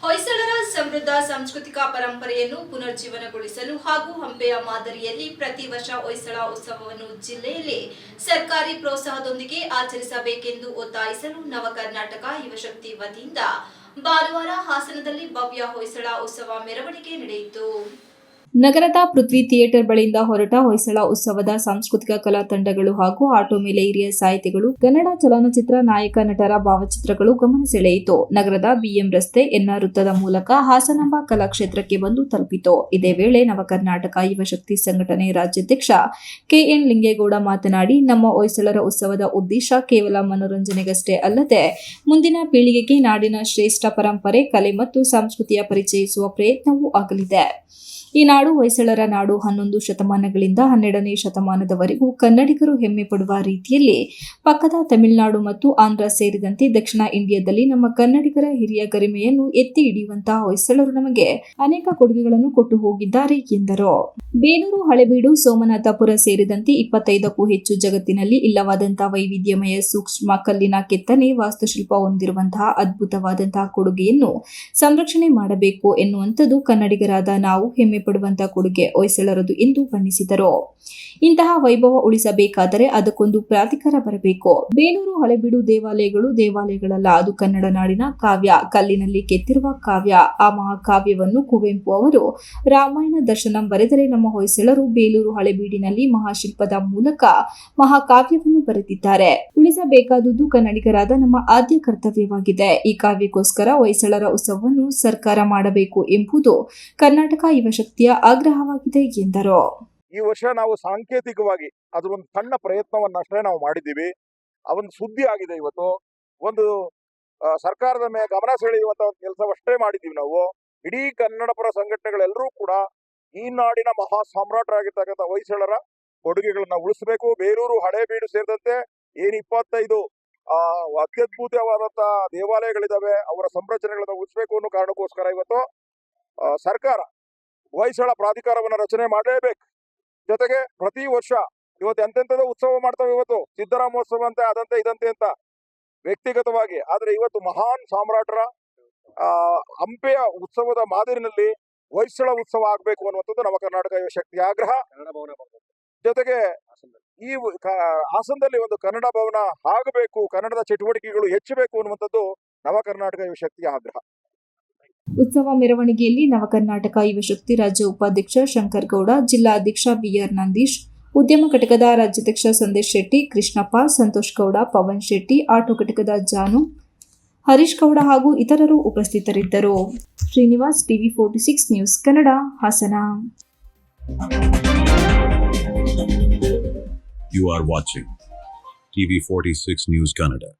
ಹೊಯ್ಸಳರ ಸಮೃದ್ಧ ಸಾಂಸ್ಕೃತಿಕ ಪರಂಪರೆಯನ್ನು ಪುನರ್ಜೀವನಗೊಳಿಸಲು ಹಾಗೂ ಹಂಪೆಯ ಮಾದರಿಯಲ್ಲಿ ಪ್ರತಿ ವರ್ಷ ಹೊಯ್ಸಳ ಉತ್ಸವವನ್ನು ಜಿಲ್ಲೆಯಲ್ಲಿ ಸರ್ಕಾರಿ ಪ್ರೋತ್ಸಾಹದೊಂದಿಗೆ ಆಚರಿಸಬೇಕೆಂದು ಒತ್ತಾಯಿಸಲು ನವ ಕರ್ನಾಟಕ ಯುವಶಕ್ತಿ ವತಿಯಿಂದ ಭಾನುವಾರ ಹಾಸನದಲ್ಲಿ ಭವ್ಯ ಹೊಯ್ಸಳ ಉತ್ಸವ ಮೆರವಣಿಗೆ ನಡೆಯಿತು. ನಗರದ ಪೃಥ್ವಿ ಥಿಯೇಟರ್ ಬಳಿಯಿಂದ ಹೊರಟ ಹೊಯ್ಸಳ ಉತ್ಸವದ ಸಾಂಸ್ಕೃತಿಕ ಕಲಾ ತಂಡಗಳು ಹಾಗೂ ಆಟೋ ಮೇಲೆ ಹಿರಿಯ ಸಾಹಿತಿಗಳು, ಕನ್ನಡ ಚಲನಚಿತ್ರ ನಾಯಕ ನಟರ ಭಾವಚಿತ್ರಗಳು ಗಮನ ಸೆಳೆಯಿತು ನಗರದ ಬಿಎಂ ರಸ್ತೆ ಎನ್ಆರ್ ವೃತ್ತದ ಮೂಲಕ ಹಾಸನಾಂಬ ಕಲಾಕ್ಷೇತ್ರಕ್ಕೆ ಬಂದು ತಲುಪಿತು. ಇದೇ ವೇಳೆ ನವ ಕರ್ನಾಟಕ ಯುವಶಕ್ತಿ ಸಂಘಟನೆ ರಾಜ್ಯಾಧ್ಯಕ್ಷ ಕೆಎನ್ ಲಿಂಗೇಗೌಡ ಮಾತನಾಡಿ, ನಮ್ಮ ಹೊಯ್ಸಳರ ಉತ್ಸವದ ಉದ್ದೇಶ ಕೇವಲ ಮನೋರಂಜನೆಗಷ್ಟೇ ಅಲ್ಲದೆ, ಮುಂದಿನ ಪೀಳಿಗೆಗೆ ನಾಡಿನ ಶ್ರೇಷ್ಠ ಪರಂಪರೆ, ಕಲೆ ಮತ್ತು ಸಂಸ್ಕೃತಿಯ ಪರಿಚಯಿಸುವ ಪ್ರಯತ್ನವೂ ಆಗಲಿದೆ. ಈ ನಾಡು ಹೊಯ್ಸಳರ ನಾಡು ಹನ್ನೊಂದು ಶತಮಾನಗಳಿಂದ ಹನ್ನೆರಡನೇ ಶತಮಾನದವರೆಗೂ ಕನ್ನಡಿಗರು ಹೆಮ್ಮೆ ಪಡುವ ರೀತಿಯಲ್ಲಿ ಪಕ್ಕದ ತಮಿಳುನಾಡು ಮತ್ತು ಆಂಧ್ರ ಸೇರಿದಂತೆ ದಕ್ಷಿಣ ಇಂಡಿಯಾದಲ್ಲಿ ನಮ್ಮ ಕನ್ನಡಿಗರ ಹಿರಿಯ ಗರಿಮೆಯನ್ನು ಎತ್ತಿ ಹಿಡಿಯುವಂತಹ ಹೊಯ್ಸಳರು ನಮಗೆ ಅನೇಕ ಕೊಡುಗೆಗಳನ್ನು ಕೊಟ್ಟು ಹೋಗಿದ್ದಾರೆ ಎಂದರು. ಬೇಲೂರು ಹಳೆಬೀಡು, ಸೋಮನಾಥಪುರ ಸೇರಿದಂತೆ ಇಪ್ಪತ್ತೈದಕ್ಕೂ ಹೆಚ್ಚು ಜಗತ್ತಿನಲ್ಲಿ ಇಲ್ಲವಾದಂತಹ ವೈವಿಧ್ಯಮಯ ಸೂಕ್ಷ್ಮ ಕಲ್ಲಿನ ಕೆತ್ತನೆ ವಾಸ್ತುಶಿಲ್ಪ ಹೊಂದಿರುವಂತಹ ಅದ್ಭುತವಾದಂತಹ ಕೊಡುಗೆಯನ್ನು ಸಂರಕ್ಷಣೆ ಮಾಡಬೇಕು ಎನ್ನುವಂಥದ್ದು ಕನ್ನಡಿಗರಾದ ನಾವು ಹೆಮ್ಮೆ ಕೊಡುಗೆ ಹೊಯ್ಸಳರದು ಎಂದು ಬಣ್ಣಿಸಿದರು. ಇಂತಹ ವೈಭವ ಉಳಿಸಬೇಕಾದರೆ ಅದಕ್ಕೊಂದು ಪ್ರಾಧಿಕಾರ ಬರಬೇಕು. ಬೇಲೂರು ಹಳೆಬೀಡು ದೇವಾಲಯಗಳು ದೇವಾಲಯಗಳಲ್ಲ, ಅದು ಕನ್ನಡ ನಾಡಿನ ಕಾವ್ಯ. ಕಲ್ಲಿನಲ್ಲಿ ಕೆತ್ತಿರುವ ಕಾವ್ಯ, ಆ ಮಹಾಕಾವ್ಯವನ್ನು ಕುವೆಂಪು ಅವರು ರಾಮಾಯಣ ದರ್ಶನಂ ಬರೆದರೆ ನಮ್ಮ ಹೊಯ್ಸಳರು ಬೇಲೂರು ಹಳೆಬೀಡಿನಲ್ಲಿ ಮಹಾಶಿಲ್ಪದ ಮೂಲಕ ಮಹಾಕಾವ್ಯವನ್ನು ಬರೆದಿದ್ದಾರೆ. ಉಳಿಸಬೇಕಾದುದು ಕನ್ನಡಿಗರಾದ ನಮ್ಮ ಆದ್ಯ ಕರ್ತವ್ಯವಾಗಿದೆ. ಈ ಕಾವ್ಯಕ್ಕೋಸ್ಕರ ಹೊಯ್ಸಳರ ಉತ್ಸವವನ್ನು ಸರ್ಕಾರ ಮಾಡಬೇಕು ಎಂಬುದು ಕರ್ನಾಟಕ ಯುವಶಕ್ತಿಯ ಆಗ್ರಹವಾಗಿದೆ ಎಂದರು. ಈ ವರ್ಷ ನಾವು ಸಾಂಕೇತಿಕವಾಗಿ ಅದ್ರ ಒಂದು ಸಣ್ಣ ಪ್ರಯತ್ನವನ್ನ ಅಷ್ಟೇ ನಾವು ಮಾಡಿದ್ದೀವಿ. ಅವೊಂದು ಸುದ್ದಿ ಆಗಿದೆ ಇವತ್ತು. ಒಂದು ಸರ್ಕಾರದ ಮೇಲೆ ಗಮನ ಸೆಳೆಯುವಂತ ಒಂದು ಕೆಲಸವಷ್ಟೇ ಮಾಡಿದ್ದೀವಿ ನಾವು. ಇಡೀ ಕನ್ನಡ ಪರ ಸಂಘಟನೆಗಳೆಲ್ಲರೂ ಕೂಡ ಈ ನಾಡಿನ ಮಹಾ ಸಾಮ್ರಾಟರಾಗಿರ್ತಕ್ಕಂಥ ಹೊಯ್ಸಳರ ಕೊಡುಗೆಗಳನ್ನ ಉಳಿಸಬೇಕು. ಬೇರೂರು ಹಳೇಬೀಡು ಸೇರಿದಂತೆ ಏನ್ ಇಪ್ಪತ್ತೈದು, ಆ ಅತ್ಯದ್ಭುತವಾದಂತಹ ದೇವಾಲಯಗಳಿದಾವೆ. ಅವರ ಸಂರಚನೆಗಳನ್ನ ಉಳಿಸಬೇಕು ಅನ್ನೋ ಕಾರಣಕ್ಕೋಸ್ಕರ ಇವತ್ತು ಸರ್ಕಾರ ಹೊಯ್ಸಳ ಪ್ರಾಧಿಕಾರವನ್ನ ರಚನೆ ಮಾಡಲೇಬೇಕು. ಜೊತೆಗೆ ಪ್ರತಿ ವರ್ಷ ಇವತ್ತು ಎಂತೆಂಥದ ಉತ್ಸವ ಮಾಡ್ತವೆ ಇವತ್ತು. ಸಿದ್ದರಾಮೋತ್ಸವ ಅಂತ ಅದಂತೆ ಇದಂತೆ ಅಂತ ವ್ಯಕ್ತಿಗತವಾಗಿ. ಆದ್ರೆ ಇವತ್ತು ಮಹಾನ್ ಸಾಮ್ರಾಟರ ಹಂಪೆಯ ಉತ್ಸವದ ಮಾದರಿನಲ್ಲಿ ಹೊಯ್ಸಳ ಉತ್ಸವ ಆಗ್ಬೇಕು ಅನ್ನುವಂಥದ್ದು ನಮ್ಮ ಕರ್ನಾಟಕ ಶಕ್ತಿ ಆಗ್ರಹ. ಜೊತೆಗೆ ಈ ಹಾಸನದಲ್ಲಿ ಒಂದು ಕನ್ನಡ ಭವನ ಆಗಬೇಕು ಕನ್ನಡದ ಚಟುವಟಿಕೆಗಳು ಹೆಚ್ಚಬೇಕು ಅನ್ನುವಂಥದ್ದು ನವ ಕರ್ನಾಟಕ ಯುವ ಶಕ್ತಿಯ ಆಗ್ರಹ. ಉತ್ಸವ ಮೆರವಣಿಗೆಯಲ್ಲಿ ನವಕರ್ನಾಟಕ ಯುವಶಕ್ತಿ ರಾಜ್ಯ ಉಪಾಧ್ಯಕ್ಷ ಶಂಕರ್ ಗೌಡ ಜಿಲ್ಲಾಧ್ಯಕ್ಷ ಬಿಆರ್ ನಂದೀಶ್, ಉದ್ಯಮ ಘಟಕದ ರಾಜ್ಯಾಧ್ಯಕ್ಷ ಸಂದೇಶ್ ಶೆಟ್ಟಿ, ಕೃಷ್ಣಪ್ಪ, ಸಂತೋಷ್ ಗೌಡ, ಪವನ್ ಶೆಟ್ಟಿ, ಆಟೋ ಘಟಕದ ಜಾನು, ಹರೀಶ್ ಗೌಡ ಹಾಗೂ ಇತರರು ಉಪಸ್ಥಿತರಿದ್ದರು Srinivas TV forty six news Kannada, Hassan You are watching TV46 News Canada.